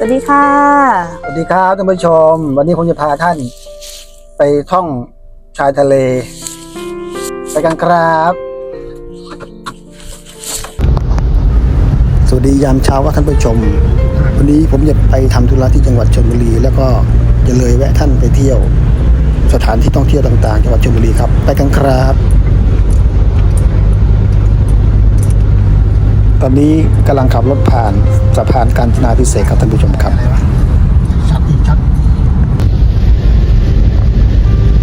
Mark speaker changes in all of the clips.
Speaker 1: สวัสดีค่ะ
Speaker 2: สวัสดีครับท่านผู้ชม วันนี้ผมจะพาท่าน ไปท่องชายทะเล ไปกันครับ สวัสดียามเช้าครับท่านผู้ชม วันนี้ผมจะไปทำธุระที่จังหวัดชลบุรี แล้วก็จะเลยแวะท่านไปเที่ยว สถานที่ท่องเที่ยวต่างๆ จังหวัดชลบุรีครับ ไปกันครับ ตอนนี้กำลังขับรถผ่านสะพานกาญจนาพิเศษกครับท่านผู้ชมครับชัดอีกชัด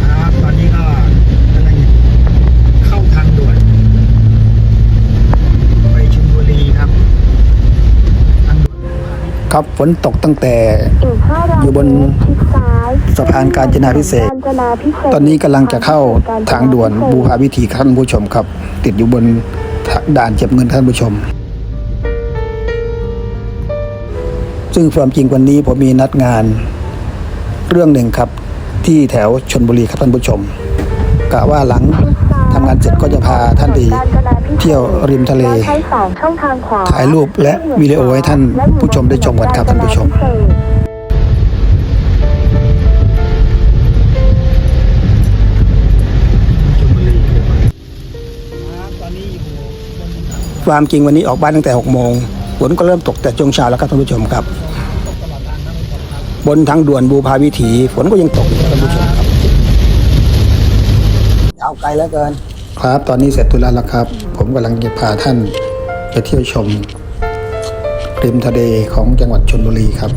Speaker 3: ครับตอนนี้ก็กำลังเข้าทางด่วนไปชลบุรีครับทางด่วน
Speaker 2: ครับฝนตกตั้งแต่อยู่บนสะพานกาญจนาพิเศษกตอนนี้กำลังจะเข้าทางด่วนบูหาวิถีครับท่านผู้ชมครับ ติดอยู่บนด่านเก็บเงินท่านผู้ชม ซึ่งความจริงวันนี้ผมมีนัดงานเรื่องหนึ่งครับที่แถวชนบุรีครับท่านผู้ชมกะว่าหลังทำงานเสร็จก็จะพาท่านไปเที่ยวริมทะเล
Speaker 4: ขา
Speaker 2: ถ่ายรูปและวิดีโอให้ท่านผู้ชมได้ชมกันครับท่านผู้ชม
Speaker 3: ครับตอนนี้อยู่บน
Speaker 2: ความจริงวันนี้ออกบ้านตั้งแต่6โมงฝนก็เริ่มตกแต่ช่วงเช้าแล้วครับท่านผู้ชมครับ บนทางด่วนบูพาวิถีฝนก็ยังตกท่านผู้ชมครับยาวไกลแล้วเกิน ครับ ตอนนี้เสร็จธุระแล้วครับ ผมกำลังจะพาท่านไปเที่ยวชมริมทะเลของจังหวัดชนบุรีครับ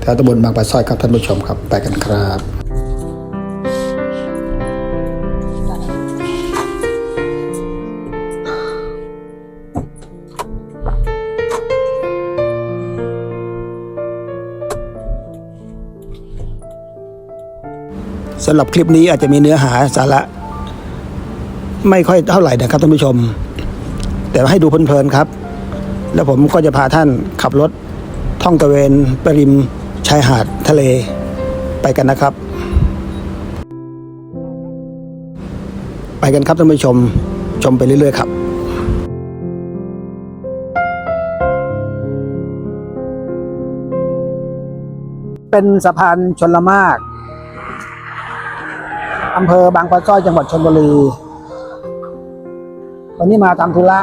Speaker 2: แถวตำบลบางปะสร้อยครับท่านผู้ชมครับไปกันครับ สำหรับคลิปนี้อาจจะมีเนื้อหาสาระ ไม่ค่อยเท่าไหร่นะครับท่านผู้ชม แต่ให้ดูเพลินๆครับ แล้วผมก็จะพาท่านขับรถท่องตะเวนไปริมชายหาดทะเลไปกันนะครับ ไปกันครับท่านผู้ชมชมไปเรื่อยๆครับเป็นสะพานชนละมาก อำเภอบางปะจ้อยจังหวัดชลบุรีวันนี้มาทำธุระ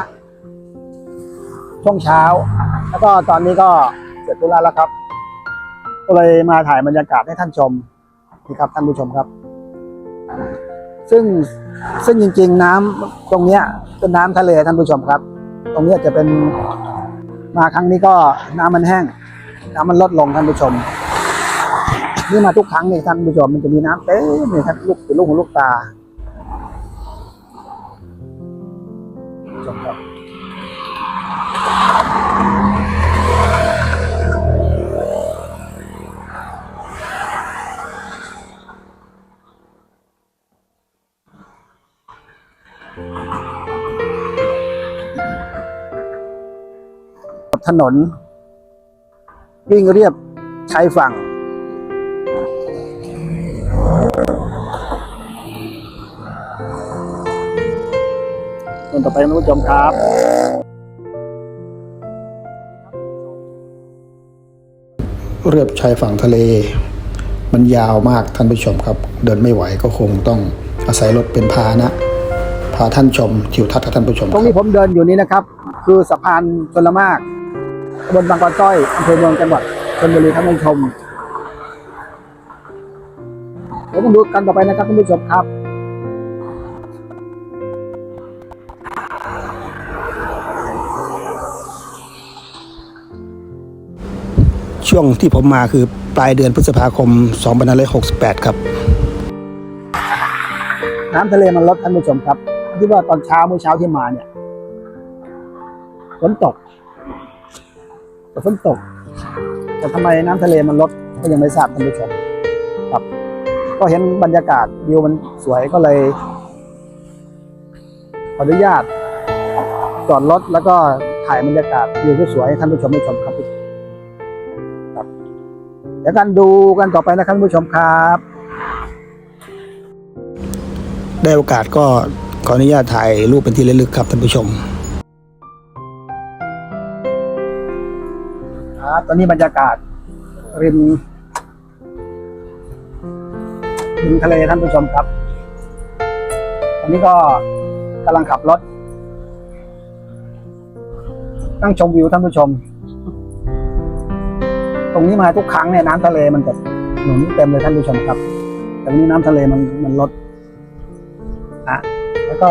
Speaker 2: ช่วงเช้า แล้วก็ตอนนี้ก็เสร็จธุระแล้วครับ ก็เลยมาถ่ายบรรยากาศให้ท่านชมนี่ครับท่านผู้ชมครับ ซึ่งซึ่งจริง ๆ น้ำตรงเนี้ยเป็นน้ำทะเลท่านผู้ชมครับ ตรงเนี้ยจะเป็นมาครั้งนี้ก็น้ำมันแห้ง น้ำมันลดลงท่านผู้ชม นี่มาทุกครั้งนี่ท่านผู้ชมมันจะมีน้ำเต็มเลยครับลูกเป็นลูกหูลูกตาชมครับถนนวิ่งเรียบชายฝั่ง ต้นต่อไปท่านผู้ชมครับเรียบชายฝั่งทะเล มันยาวมากท่านผู้ชมครับ เดินไม่ไหวก็คงต้องอาศัยรถเป็นพาหนะ พาท่านชมทิวทัศน์กับท่านผู้ชมตรงนี้ผมเดินอยู่นี้นะครับ คือสะพานชนละมากตำบลบางกอกจ้อยอำเภอเมืองจังหวัดชลบุรีท่านผู้ชมเดี๋ยวมาดูกันต่อไปนะครับท่านผู้ชมครับ ช่วงที่ผมมาคือปลายเดือนพฤษภาคม2568 ครับ น้ำทะเลมันลดท่านผู้ชมครับที่ว่าตอนเช้าเมื่อเช้าที่มาเนี่ยฝนตกแต่ฝนตก แต่ทำไมน้ำทะเลมันลดก็ยังไม่ทราบท่านผู้ชมครับ ก็เห็นบรรยากาศวิวมันสวยก็เลยขออนุญาตจอดรถแล้วก็ถ่ายบรรยากาศวิวที่สวยให้ท่านผู้ชมได้ชมครับครับ เดี๋ยวกันดูกันต่อไปนะครับผู้ชมครับ ได้โอกาสก็ขออนุญาตถ่ายรูปเป็นที่ระลึกครับท่านผู้ชม
Speaker 3: ครับตอนนี้บรรยากาศริมริมทะเลท่านผู้ชมครับตอนนี้ก็กำลังขับรถ นั่งชมวิวท่านผู้ชม ตรงนี้มาทุกครั้งเนี่ยน้ำทะเลมันจะหนุนเต็มเลยท่านผู้ชมครับ แต่วันนี้น้ำทะเลมันมันลดอะแล้วก็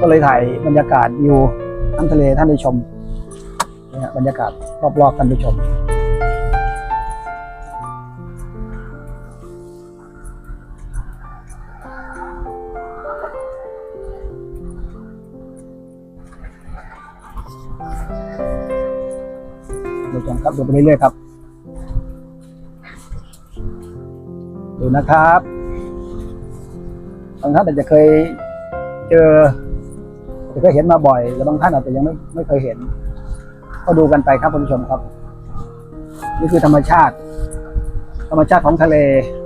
Speaker 3: ก็เลยถ่ายบรรยากาศวิวน้ำทะเลท่านผู้ชมเนี่ยบรรยากาศรอบๆท่านผู้ชมดูกันครับดูไปเรื่อยๆครับ ดูนะครับบางท่านอาจจะเคยเจออาจจะเคยเห็นมาบ่อยแล้วบางท่านอาจจะยังไม่ไม่เคยเห็น ก็ดูกันไปครับคุณผู้ชมครับ นี่คือธรรมชาติ ธรรมชาติของทะเล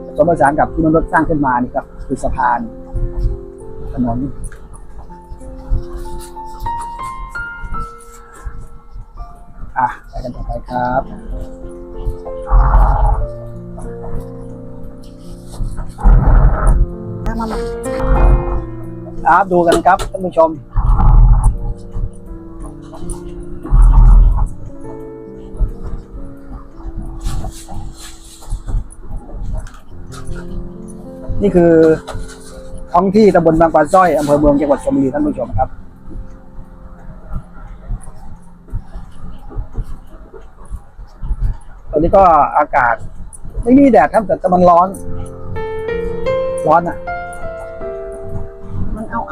Speaker 3: ผสมผสานกับที่มนุษย์สร้างขึ้นมานี่ครับคือสะพานถนนอะไปกันต่อไปครับ ครับดูกันครับท่านผู้ชม นี่คือท้องที่ตำบลบางปลาส้อยอำเภอเมืองจังหวัดชลบุรีท่านผู้ชมครับตอนนี้ก็อากาศ ไม่มีแดดครับแต่มันร้อน ร้อนอะ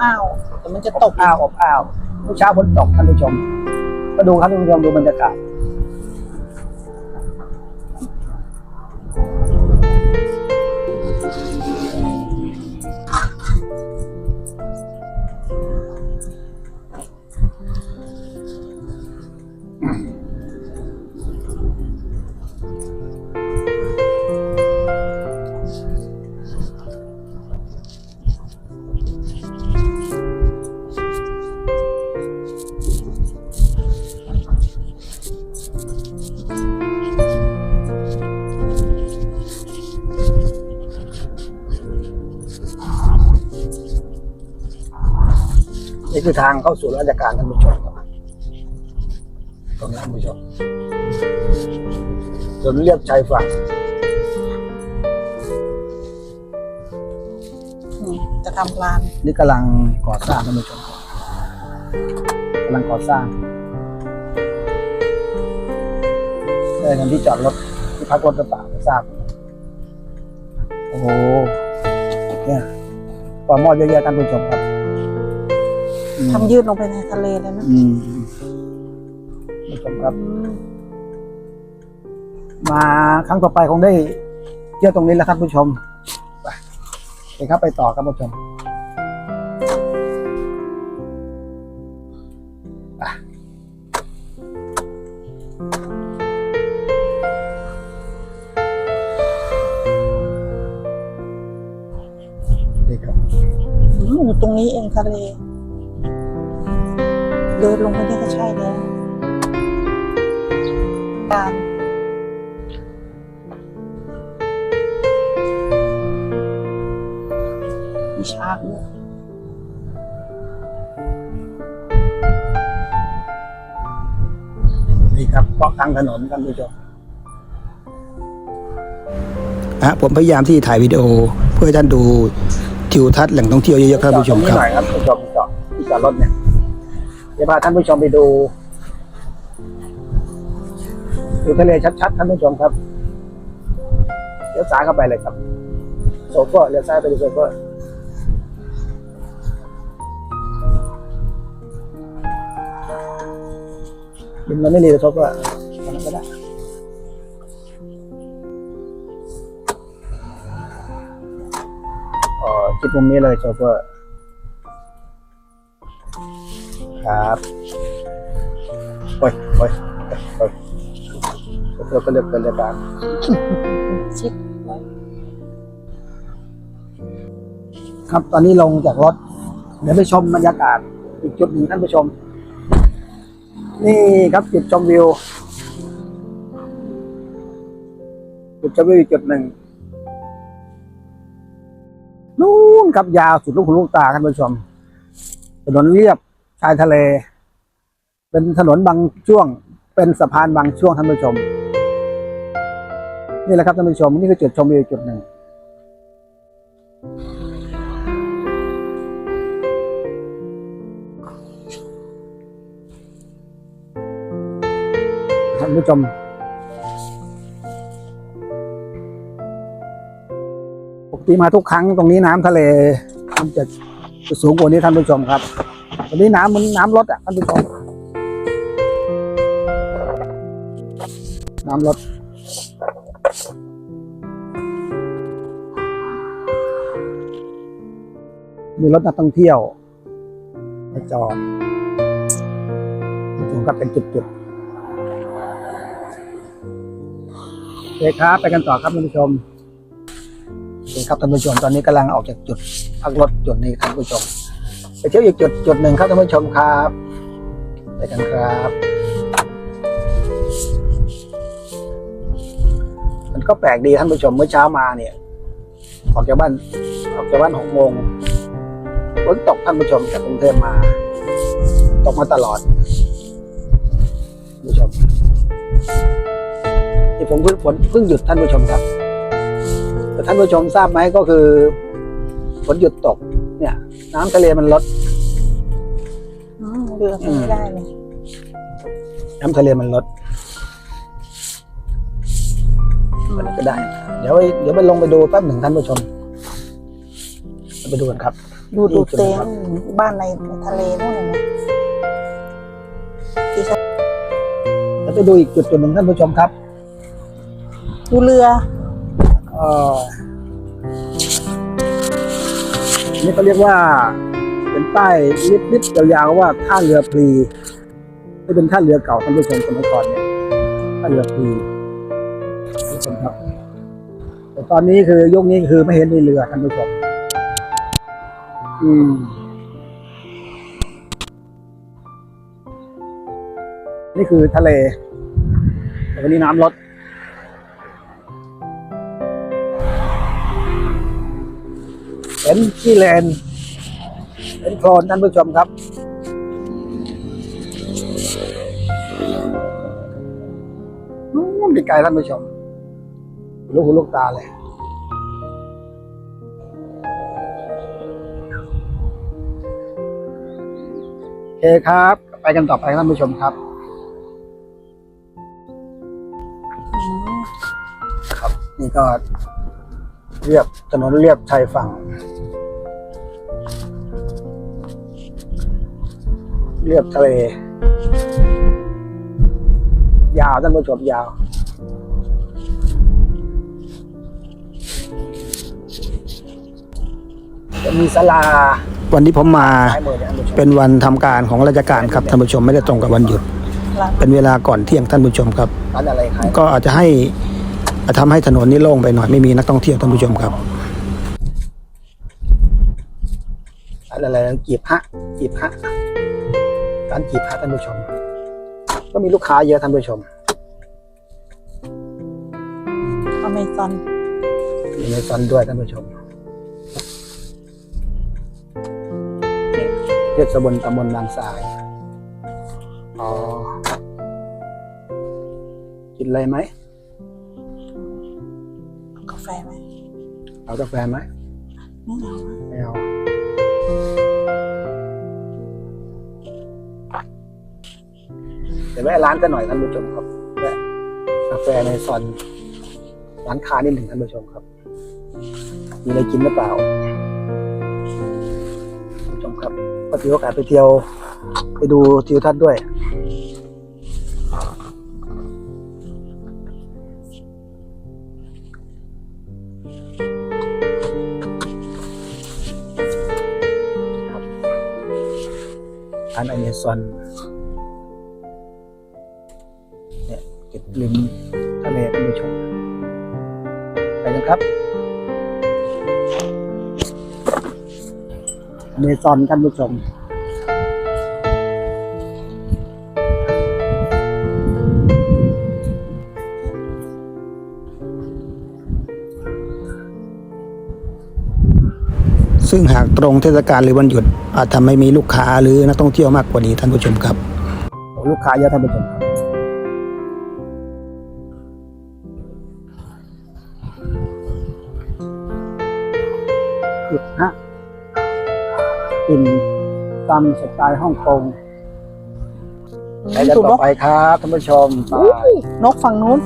Speaker 1: อาอ้าวแต่มันจะ
Speaker 3: ต
Speaker 1: ต
Speaker 3: ก
Speaker 1: ก
Speaker 3: อ้าวอบอ้าวเมื่อเช้าฝนตกท่านผู้ชม ก็ดูครับท่านผู้ชมดูบรรยากาศ นี่คือทางเข้าสู่ราชการท่านผู้ชมครับตรงนี้ท่านผู้ชมถนนเรียบชายฝั่ง
Speaker 1: อืมจะทำลาน
Speaker 3: นี่กำลังก่อสร้างท่านผู้ชมกำลังก่อสร้างได้กันที่จอดรถที่พักรถกระบะไม่ทราบ โอ้โหเนี่ยต่อหม้อเยอะแยะท่านผู้ชมครับอืม
Speaker 1: ทำยืดลงไปในทะเลเลยนะ
Speaker 3: อืมท่านผู้ชมครับ
Speaker 1: อืม
Speaker 3: มาครั้งต่อไปคงได้เที่ยวตรงนี้แล้วครับผู้ชม ไปไปครับไปต่อครับผู้ชมไปนี่ครับ
Speaker 1: อืมอยู่ตรงนี้เองทะเล เดินลงไปนี่ก็ใช่แล้วการมีชากด้วย
Speaker 3: นี่ครับเกาะกลางถนนท่านผู้ชมฮะผมพยายามที่ถ่ายวิดีโอเพื่อให้ท่านดูทิวทัศน์แหล่งท่องเที่ยวเยอะๆครับผู้ชมครับหน่อยครับผู้ชมจอดที่จอดรถเนี่ย เดี๋ยวพาท่านผู้ชมไปดู ดูทะเลชัดๆท่านผู้ชมครับเลี้ยวซ้ายเข้าไปเลยครับโซเฟอร์เลี้ยวซ้ายไปดูโซเฟอร์บินมันไม่รีโซเฟอร์อันนั้นก็ได้อ๋อจิดมุมนี้เลยโซเฟอร์ ครับโอ้ยโอ้ยโอ้ยเร์ก็เลือกเป็นเลยครับ
Speaker 1: ชิด
Speaker 3: ครับตอนนี้ลงจากรถ เดี๋ยวไปชมบรรยากาศ อีกจุดหนึ่งท่านผู้ชม นี่ครับจุดชมวิว จุดชมวิวอีกจุดหนึ่งนู่นครับยาวสุดลูกหูลูกตาท่านผู้ชมถนนเรียบ ชายทะเล เป็นถนนบางช่วง เป็นสะพานบางช่วงท่านผู้ชม นี่แหละครับท่านผู้ชม นี่คือจุดชมวิวจุดหนึ่งท่านผู้ชมปกติมาทุกครั้งตรงนี้น้ำทะเล มันจะสูงกว่านี้ท่านผู้ชมครับ วันนี้น้ำมันน้ำลดอะท่านผู้ชมน้ำลดมีรถนักท่องเที่ยวมาจอดถึงกับเป็นจุดๆโอเคครับไปกันต่อครับท่านผู้ชมเคครับท่านผู้ชมตอนนี้กำลังออกจากจุดพักรถจุดนี้ท่านผู้ชม ไปเที่ยวอีกจุดจุดหนึ่งครับท่านผู้ชมครับไปกันครับมันก็แปลกดีท่านผู้ชมเมื่อเช้ามาเนี่ยออกจากบ้านออกจากบ้านหกโมงฝนตกท่านผู้ชมจากกรุงเทพมา ตกมาตลอดท่านผู้ชมนี่ผมเพิ่งฝนเพิ่งหยุดท่านผู้ชมครับแต่ท่านผู้ชมทราบไหมก็คือฝนหยุดตก เนี่ย น้ำทะเลมันลด
Speaker 1: อืมเรือไปไม่ได้เลย
Speaker 3: น้ำทะเลมันลดมันก็ได้ เดี๋ยวไปเดี๋ยวไปลงไปดูแป๊บหนึ่งท่านผู้ชมไปดูกันครับ
Speaker 1: ดูดูเต็มบ้านในทะเลนู่นเห็นไหมที่ฉัน
Speaker 3: แล้วไปดูอีกจุดจุดหนึ่งท่านผู้ชมครับ
Speaker 1: ดูเรือ
Speaker 3: เอ่อ นี่เขาเรียกว่า เป็นป้ายลิบๆยาวๆว่าท่าเรือพลีที่เป็นท่าเรือเก่าท่านผู้ชมสมัยก่อนเนี่ยท่าเรือพลีท่านผู้ชมครับแต่ตอนนี้คือยุคนี้คือไม่เห็นมีเรือท่านผู้ชมอืมนี่คือทะเลแต่วันนี้น้ำลด ห็นที่เลนเห็นโคลนท่านผู้ชมครับ นู่นไกลท่านผู้ชม ลูกหูลูกตาเลย โอเคครับ ไปกันต่อไปท่านผู้ชมครับ
Speaker 1: อืม
Speaker 3: ครับนี่ก็เรียบถนนเรียบชายฝั่ง เรียบทะเลยาวท่านผู้ชมยาว จะมีศาลาวันที่ผมมา
Speaker 2: ซ้ายมือเนี่ยท่านผู้ชม
Speaker 3: เป็นวันทำการของราชการครับท่านผู้ชมไม่ได้ตรงกับวันหยุด
Speaker 1: ร้าน
Speaker 3: เป็นเวลาก่อนเที่ยงท่านผู้ชมครับ
Speaker 2: ร้านอะไรขาย
Speaker 3: ก็อาจจะให้ทำให้ถนนนี้โล่งไปหน่อยไม่มีนักท่องเที่ยวท่านผู้ชมครับอะไรอะไรนะจีบฮะจีบฮะ ร้านจีบฮะท่านผู้ชม ก็มีลูกค้าเยอะท่านผู้ชม
Speaker 1: อเมซอน
Speaker 3: มีในซอนด้วยท่านผู้ชมเทศบนตำบลบางทราย อ๋อ กินอะไรไหม
Speaker 1: กาแฟไหม
Speaker 3: เอากาแฟไหม
Speaker 1: ไม่เอาอะ
Speaker 3: ไม่เอา ยวแวะร้านกันหน่อยท่านผู้ชมครับแวะกาแฟในซอนร้านค้านิดหนึ่งท่านผู้ชมครับ มีอะไรกินหรือเปล่าท่านผู้ชมครับก็ถือโอกาสไปเที่ยว ไปดูทิวทัศน์ด้วยร้านอเมซอน ริมทะเลก็มีชมไปกันครับเมซอนท่านผู้ชมซึ่งหากตรงเทศกาลหรือวันหยุดอาจทำาให้มีลูกค้าหรือนักท่องเที่ยวมากกว่านี้ท่านผู้ชมครับ ลูกค้าเยอะท่านผู้ชมครับ สไตล์ฮ่องกงไปกัน
Speaker 1: ถูก
Speaker 3: ต่
Speaker 1: น
Speaker 3: อกไปครับท่านผู้ชมไป
Speaker 1: อุ้ยนกฝั่งนู้น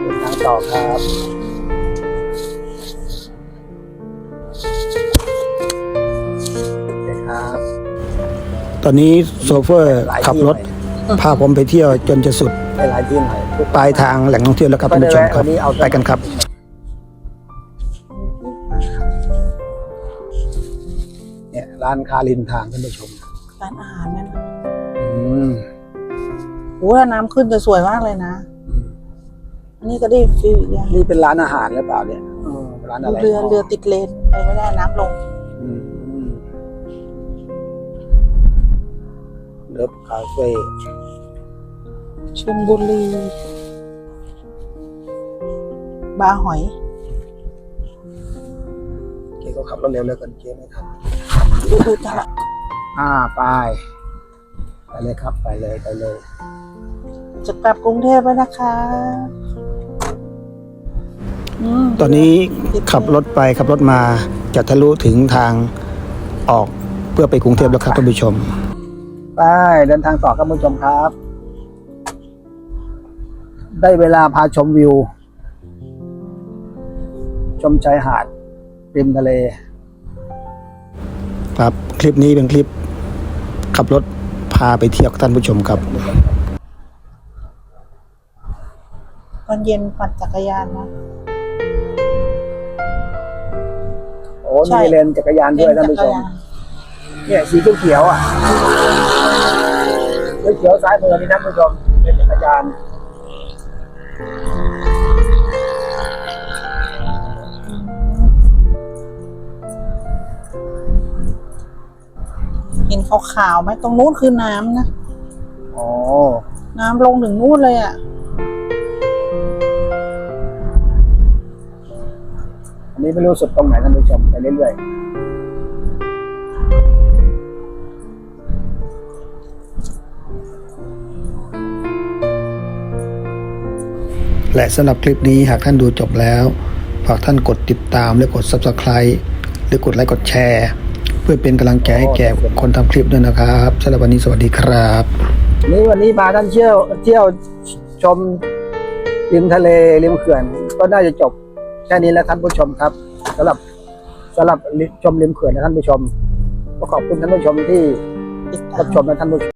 Speaker 3: เดินทางต่อครับโอเคครับตอนนี้โซเฟอร์ขับรถพาผมไปเที่ยวจนจะสุด
Speaker 2: ไปหลายที่หน่อย
Speaker 3: ปลายทางแหล่งท่องเที่ยวแล้วครับท่านผู้ชมครับ
Speaker 2: วันนี้เอา
Speaker 3: ไปกันครับานคารินทางท่านผู้ชม
Speaker 1: ร้านอาหารแม่นะ
Speaker 3: อืม
Speaker 1: โอ้ถ้าน้ำขึ้นจะสวยมากเลยนะ อันนี้ก็ได้ฟิลอีกอย่าง
Speaker 3: นี่เป็นร้านอาหารหรือเปล่าเนี่ยเออร้านอะไร
Speaker 1: เรือเรือติดเลนไปไม่ได้น้ำลง
Speaker 3: อืมเลิฟคาเฟ่
Speaker 1: ชลบุรี บาร์หอย
Speaker 3: เก๋ก็ขับรถเร็วแล้วกันเก๋ไม่ทัน
Speaker 1: ดูดูจะละ
Speaker 3: อ่าไป ไปเลยครับไปเลยไปเลย
Speaker 1: จะกลับกรุงเทพแล้วนะคะม
Speaker 3: ตอนนี้ขับรถไปขับรถมาจะทะลุถึงทางออกเพื่อไปกรุงเทพแล้วครับท่านผู้ชม ไปเดินทางต่อครับท่านผู้ชมครับ ได้เวลาพาชมวิว ชมชายหาดริมทะเล ครับคลิปนี้เป็นคลิป ขับรถพาไปเที่ยวกับท่านผู้ชมครับ
Speaker 1: ตอนเย็นปั่นจักรยานนะ
Speaker 3: โอ้
Speaker 1: ใช่
Speaker 3: มีเลนจักรยานด้วยท่านผู้ชม เนี่ยสีเขียวๆอะเขียวๆซ้ายมือนี่นะท่านผู้ชมเป็นจักรยาน
Speaker 1: ห็นขาวๆไหมตรงนู้นคือน้ำนะ
Speaker 3: อ๋อ
Speaker 1: น้ำลงถึงนู่นเลยอะ
Speaker 3: อันนี้ไม่รู้สุดตรงไหนท่านผู้ชมไปเรื่อยๆ และสำหรับคลิปนี้หากท่านดูจบแล้ว ฝากท่านกดติดตามและกด Subscribe หรือกดไลค์กดแชร์ เพื่อเป็นกำลังใจให้แก่คนทำคลิปด้วยนะครับสำหรับวันนี้สวัสดีครับนี่วันนี้พาท่านเที่ยวเที่ยวชมริมทะเลริมเขื่อน ก็น่าจะจบแค่นี้แล้วท่านผู้ชมครับสำหรับสำหรับชมริมเขื่อนนะท่านผู้ชมก็ขอบคุณท่านผู้ชมที่
Speaker 1: ติดตา
Speaker 3: รับ
Speaker 1: ม
Speaker 3: ชมนะท่านผู้ชม